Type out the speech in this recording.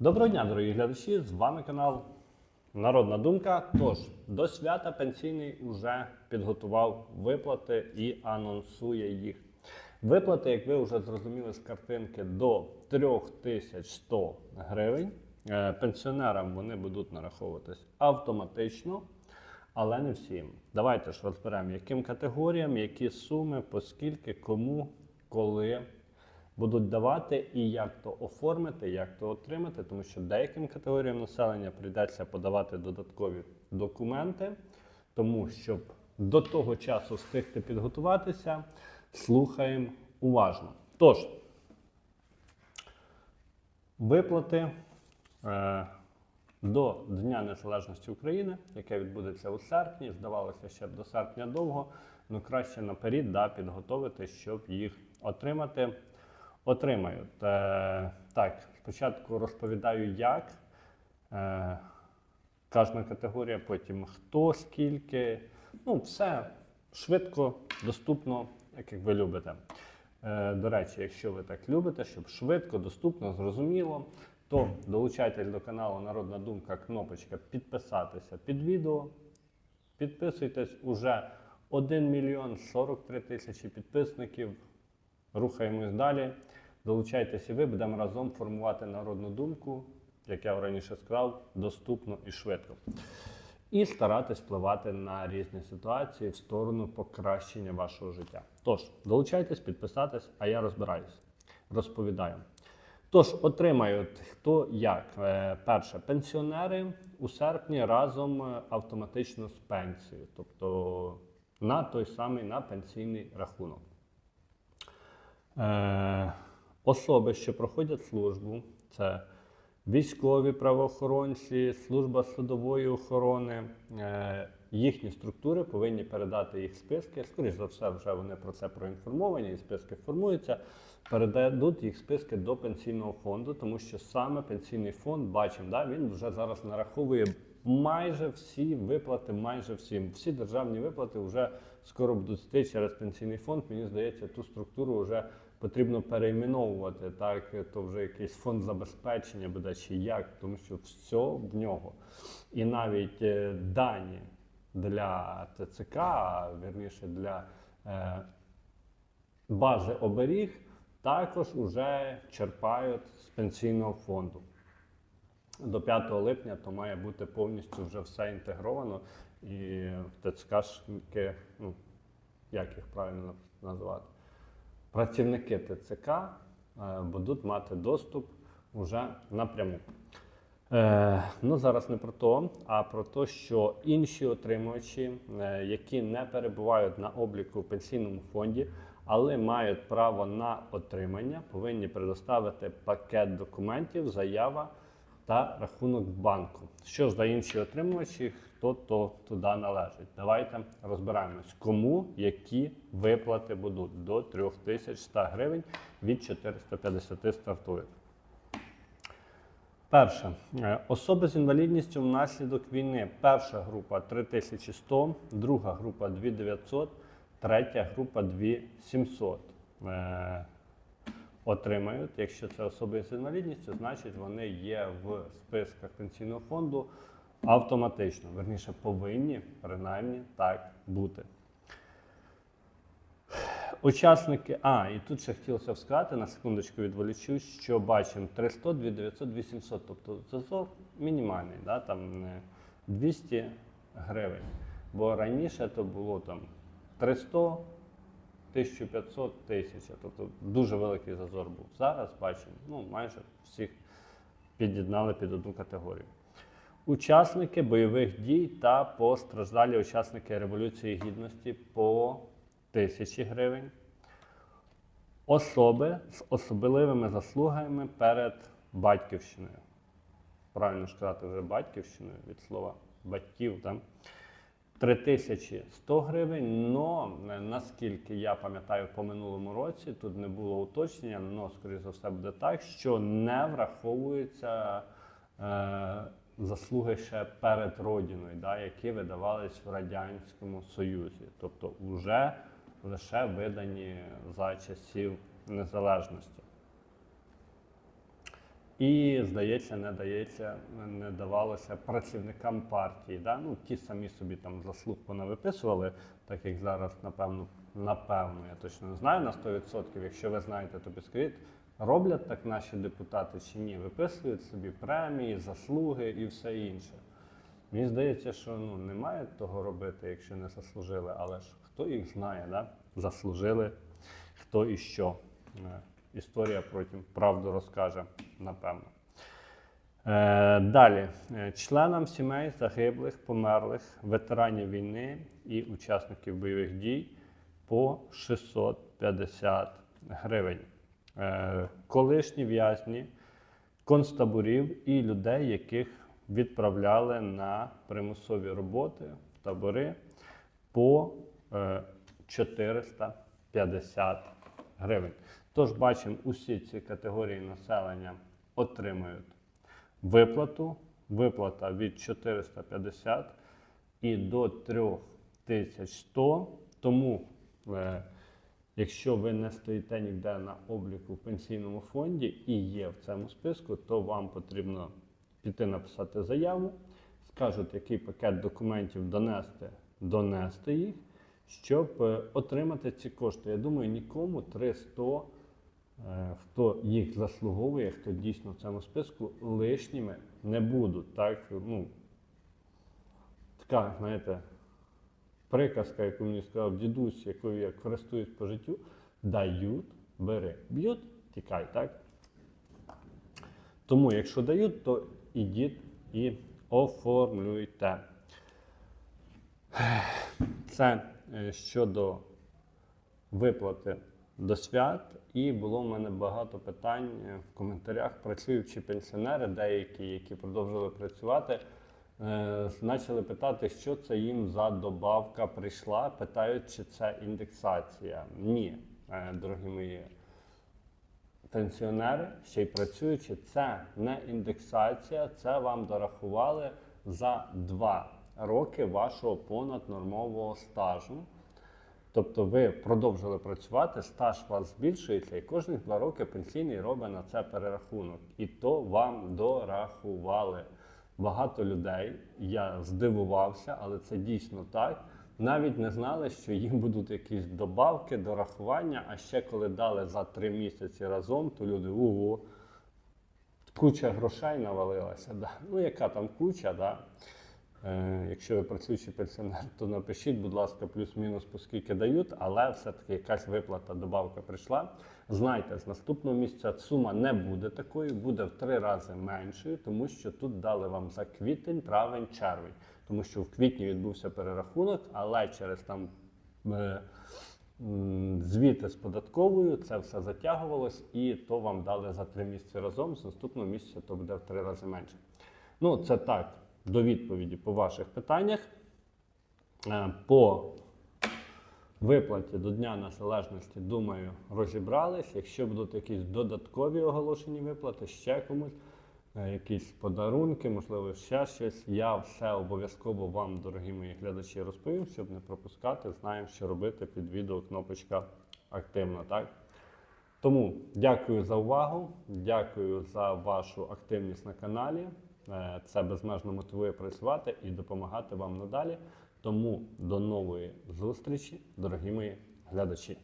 Доброго дня, дорогі глядачі! З вами канал Народна Думка. Тож, до свята пенсійний вже підготував виплати і анонсує їх. Виплати, як ви вже зрозуміли з картинки, до 3100 гривень. Е, Пенсіонерам вони будуть нараховуватись автоматично, але не всім. Давайте ж розберемо, яким категоріям, які суми, поскільки, кому, коли будуть давати і як то оформити, як то отримати, тому що деяким категоріям населення прийдеться подавати додаткові документи, тому щоб до того часу встигти підготуватися, слухаємо уважно. Тож, виплати е, до Дня Незалежності України, яке відбудеться у серпні, здавалося, ще до серпня довго, ну краще наперед да, підготовити, щоб їх отримати. Отримають. Е, так, спочатку розповідаю, як. Е, кожна категорія, потім хто, скільки. Ну, все швидко, доступно, як, ви любите. Е, до речі, якщо ви так любите, щоб швидко, доступно, зрозуміло, то долучайтесь до каналу Народна Думка, кнопочка підписатися під відео. Підписуйтесь уже 1 мільйон 43 тисячі підписників. Рухаємось далі. Долучайтеся ви, будемо разом формувати народну думку, як я раніше сказав, доступно і швидко. І старатись впливати на різні ситуації в сторону покращення вашого життя. Тож, долучайтесь, підписатись, а я розбираюсь, розповідаю. Тож, отримають хто як. Е, Перше, пенсіонери у серпні разом е, автоматично з пенсією, тобто на той самий на пенсійний рахунок. Особи, що проходять службу, це військові правоохоронці, служба судової охорони, е, їхні структури повинні передати їх списки. Скоріше за все, вже вони про це проінформовані, і списки формуються. Передадуть їх списки до пенсійного фонду, тому що саме пенсійний фонд, бачимо, да, він вже зараз нараховує майже всі виплати, майже всім. Всі державні виплати вже скоро будуть йти через пенсійний фонд. Мені здається, ту структуру вже потрібно перейменовувати. Так, то вже якийсь фонд забезпечення буде чи як, тому що все в нього. І навіть е, дані для ТЦК, вірніше для е, бази оберіг, також вже черпають з пенсійного фонду. До 5 липня то має бути повністю вже все інтегровано, і ТЦКшники, ну як їх правильно називати, працівники ТЦК е, будуть мати доступ уже напряму. Е, ну зараз не про то, а про те, що інші отримувачі, е, які не перебувають на обліку в пенсійному фонді, але мають право на отримання, повинні предоставити пакет документів, заява та рахунок банку. Що за інші отримувачі, хто то туди належить? Давайте розбираємось, кому які виплати будуть до 3100 гривень від 450 стартують. Перше. Е, Особи з інвалідністю внаслідок війни. Перша група 3100, друга група 2900, третя група 2700. Е, Отримають. Якщо це особи з інвалідністю, значить вони є в списках пенсійного фонду автоматично. Верніше повинні принаймні так бути. Учасники, а, і тут ще хотілося сказати, на секундочку відволічу, що бачимо 300, 2900, 800, тобто зазор мінімальний, да, там 200 гривень. Бо раніше то було там 300, 1500, 1000, тобто дуже великий зазор був. Зараз бачимо, ну майже всіх під'єднали під одну категорію. Учасники бойових дій та постраждалі учасники Революції Гідності по 1000 гривень. Особи з особливими заслугами перед батьківщиною. Правильно сказати вже батьківщиною від слова батьків. Так? 3100 гривень. Но наскільки я пам'ятаю по минулому році, тут не було уточнення, але, скоріше за все, буде так, що не враховуються е, заслуги ще перед Родиною, да, які видавались в Радянському Союзі. Тобто вже лише видані за часів незалежності. І, здається, не дається, не давалося працівникам партії. Да? Ну, ті самі собі там заслуг понавиписували, так як зараз, напевно, напевно, я точно не знаю на 100%. Якщо ви знаєте, то підскажіть, роблять так наші депутати чи ні? Виписують собі премії, заслуги і все інше. Мені здається, що ну, немає того робити, якщо не заслужили, але ж хто їх знає, да? заслужили, хто і що. Е, Історія потім правду розкаже, напевно. Е, далі. Е, Членам сімей загиблих, померлих, ветеранів війни і учасників бойових дій по 650 гривень. Е, Колишні в'язні концтаборів і людей, яких відправляли на примусові роботи в табори по е, 450 гривень. Тож бачимо, усі ці категорії населення отримують виплату. Виплата від 450 і до 3100. Тому, е, якщо ви не стоїте ніде на обліку в пенсійному фонді і є в цьому списку, то вам потрібно піти написати заяву, скажуть, який пакет документів донести, донести їх, щоб е, отримати ці кошти. Я думаю, нікому 300 Е, хто їх заслуговує, хто дійсно в цьому списку лишніми не будуть. Так? Ну, така, знаєте, приказка, яку мені сказав дідусь, якою я користуюсь по життю, дають, бери. Б'ють, тікай, так? Тому, якщо дають, то ідіть і оформлюйте. Це е, щодо виплати до свят. І було в мене багато питань е, в коментарях. Працюючі пенсіонери, деякі, які продовжили працювати, е, почали питати, що це їм за добавка прийшла. Питають, чи це індексація. Ні, е, дорогі мої пенсіонери, ще й працюючи, це не індексація, це вам дорахували за два роки вашого понаднормового стажу. Тобто ви продовжили працювати, стаж у вас збільшується, і кожні два роки пенсійний робить на це перерахунок. І то вам дорахували. Багато людей, я здивувався, але це дійсно так. Навіть не знали, що їм будуть якісь добавки, дорахування. А ще коли дали за три місяці разом, то люди ого, куча грошей навалилася. Да. Ну, яка там куча, да? Е, Якщо ви працюючий пенсіонер, то напишіть, будь ласка, плюс-мінус, по скільки дають, але все-таки якась виплата, добавка прийшла. Знайте, з наступного місяця сума не буде такою, буде в три рази меншою, тому що тут дали вам за квітень, травень, червень. Тому що в квітні відбувся перерахунок, але через там е, звіти з податковою це все затягувалось, і то вам дали за три місяці разом. З наступного місяця то буде в три рази менше. Ну, це так до відповіді по ваших питаннях. Е, По виплаті до Дня Незалежності, думаю, розібрались. Якщо будуть якісь додаткові оголошені виплати, ще комусь, е, якісь подарунки, можливо, ще щось, я все обов'язково вам, дорогі мої глядачі, розповім, щоб не пропускати. Знаємо, що робити під відео кнопочка активно. так? Тому дякую за увагу, дякую за вашу активність на каналі. Е, Це безмежно мотивує працювати і допомагати вам надалі. Тому до нової зустрічі, дорогі мої глядачі.